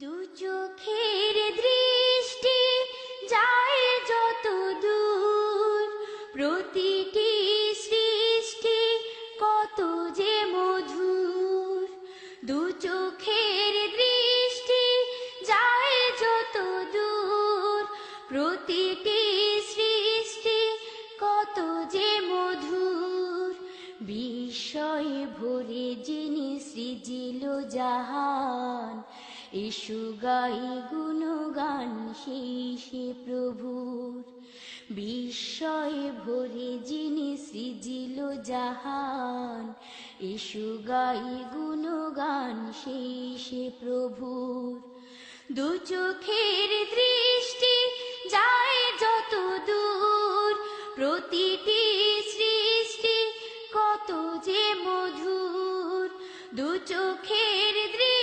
দু চোখের দৃষ্টি যায় যত দূর। প্রতিটি সৃষ্টি কত যে মধুর। দু চোখের দৃষ্টি যায় যত দূর। প্রতিটি সৃষ্টি কত যে মধুর। বিস্ময়ে ভরে যিনি সৃজিল জাহান এসু গাই গুণগান শেষে প্রভুর। বিস্ময়ে ভরে যিনি সৃজিল জাহান, এসু গাই গুণগান শেষে প্রভুর। দু চোখের দৃষ্টি যায় যত দূর, প্রতিটি সৃষ্টি কত যে মধুর। দু চোখের দৃষ্টি